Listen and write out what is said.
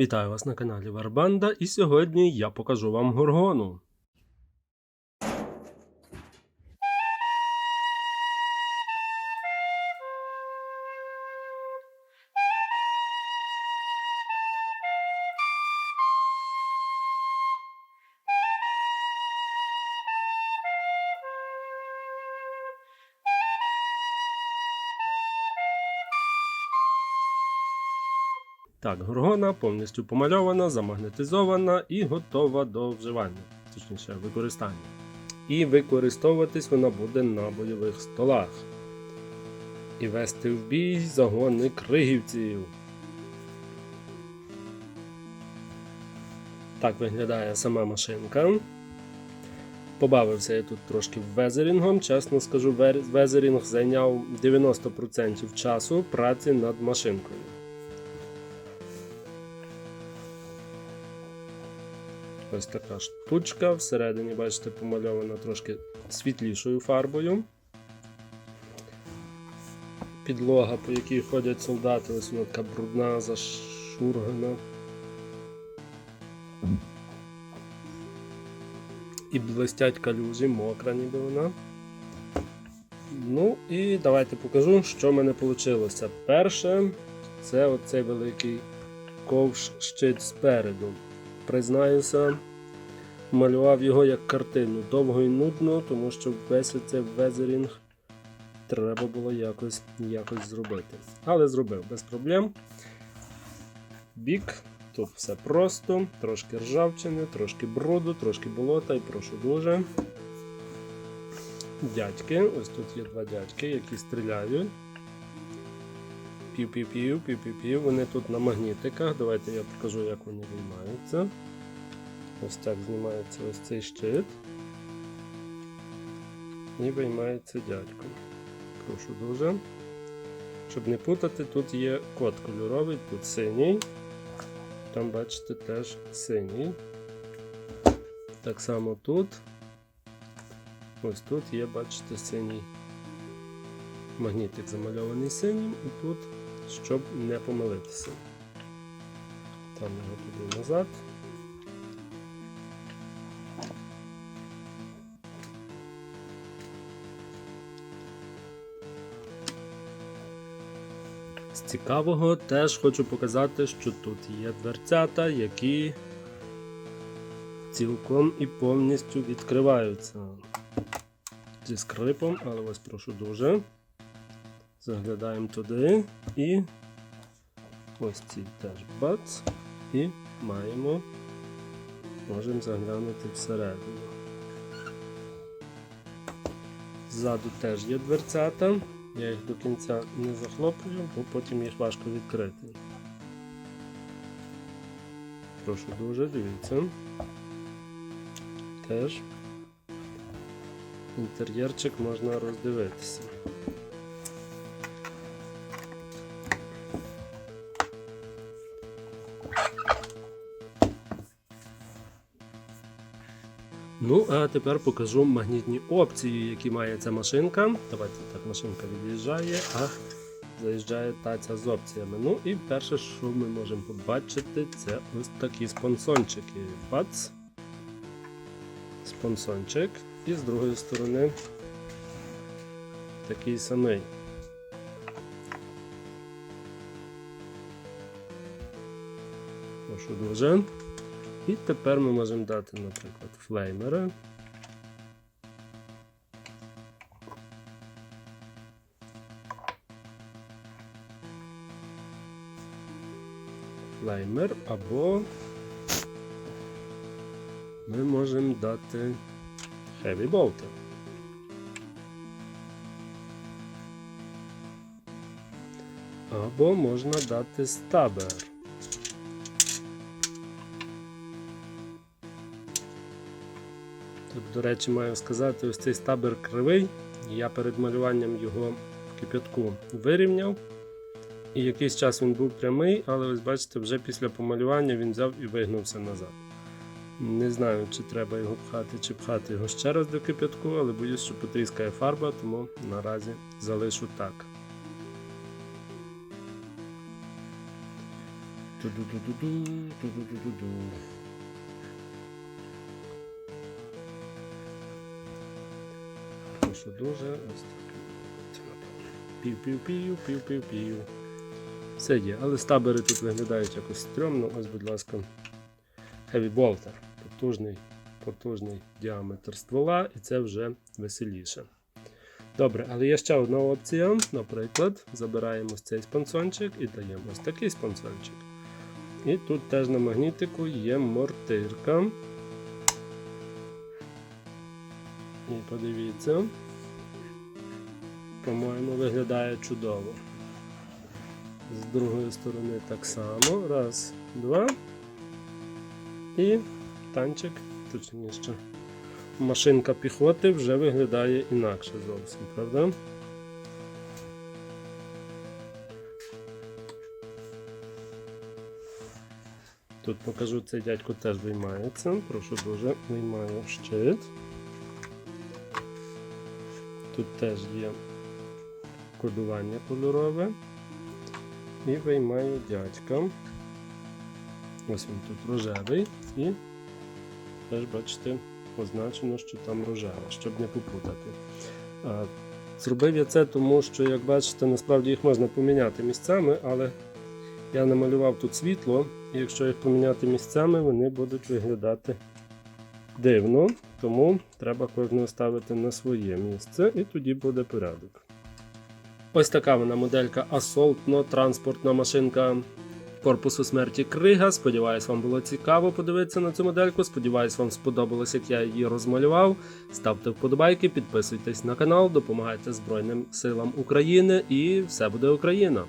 Вітаю вас на каналі Варбанда, і сьогодні я покажу вам горгону. Так, горгона повністю помальована, замагнетизована і готова до вживання, точніше використання. І використовуватись вона буде на бойових столах. І вести в бій загони кригівців. Так виглядає сама машинка. Побавився я тут трошки везерінгом. Чесно скажу, везерінг зайняв 90% часу праці над машинкою. Ось така штучка. Всередині, бачите, помальована трошки світлішою фарбою. Підлога, по якій ходять солдати, ось вона така брудна, зашургана. І блистять калюжі, мокра ніби вона. Ну і давайте покажу, що в мене вийшло. Перше, це оцей великий ковш щит спереду признаюся, малював його як картину довго і нудно, тому що весь оцей везерінг треба було якось, якось зробити. Але зробив без проблем. Бік, тут все просто, трошки ржавчини, трошки бруду, трошки болота і прошу дуже. Дядьки, ось тут є два дядьки, які стріляють. Пів-пів-пів, пів-пів-пів. Вони тут на магнітиках. Давайте я покажу, як вони виймаються. Ось так знімається ось цей щит. І виймається дядько. Прошу дуже. Щоб не путати, тут є код кольоровий, тут синій. Там, бачите, теж синій. Так само тут. Ось тут є, бачите, синій магнітик замальований синім, і тут, щоб не помилитися. Там його туди назад. З цікавого теж хочу показати, що тут є дверцята, які цілком і повністю відкриваються. Зі скрипом, але ось прошу дуже. Заглядаємо туди і ось ці теж бац. І маємо, можемо заглянути всередину. Ззаду теж є дверцята. Я їх до кінця не захлоплюю, бо потім їх важко відкрити. Прошу дуже, дивіться. Теж інтер'єрчик можна роздивитися. Ну, а тепер покажу магнітні опції, які має ця машинка. Давайте так, машинка від'їжджає, а заїжджає таця з опціями. Ну і перше, що ми можемо побачити, це ось такі спонсончики. Бац. Спонсончик. І з другої сторони такий самий. Прошу дуже. І тепер ми можемо дати, наприклад, флеймера. Флеймер або ми можемо дати Heavy Bolter. Або можна дати стабер. До речі, маю сказати, ось цей стабер кривий. Я перед малюванням його кип'ятку вирівняв. І якийсь час він був прямий, але ось бачите, вже після помалювання він взяв і вигнувся назад. Не знаю, чи треба його пхати, чи пхати його ще раз до кип'ятку, але боюсь, що потріскає фарба, тому наразі залишу так. Ту-ду-ду-ду-ду, ту-ду-ду-ду-ду. Прошу дуже. Ось так. Пів-пів-пів, пів-пів-пів. Все є, але стабери тут виглядають якось стрьомно. Ось, будь ласка, Heavy Bolter. Потужний, потужний діаметр ствола, і це вже веселіше. Добре, але є ще одна опція. Наприклад, забираємо ось цей спонсончик і даємо ось такий спонсончик. І тут теж на магнітику є мортирка. І подивіться. По-моєму, виглядає чудово. З другої сторони так само. Раз, два. І танчик, точніше. Машинка піхоти вже виглядає інакше зовсім, правда? Тут покажу, цей дядько теж виймається. Прошу дуже, виймаю щит. Тут теж є кодування кольорове. І виймаю дядька. Ось він тут рожевий і теж бачите, позначено, що там рожева, щоб не попутати. Зробив я це тому, що, як бачите, насправді їх можна поміняти місцями, але я намалював тут світло, і якщо їх поміняти місцями, вони будуть виглядати дивно, тому треба кожного ставити на своє місце, і тоді буде порядок. Ось така вона моделька асолтно-транспортна машинка корпусу смерті Крига. Сподіваюсь, вам було цікаво подивитися на цю модельку. Сподіваюсь, вам сподобалось, як я її розмалював. Ставте вподобайки, підписуйтесь на канал, допомагайте Збройним силам України і все буде Україна!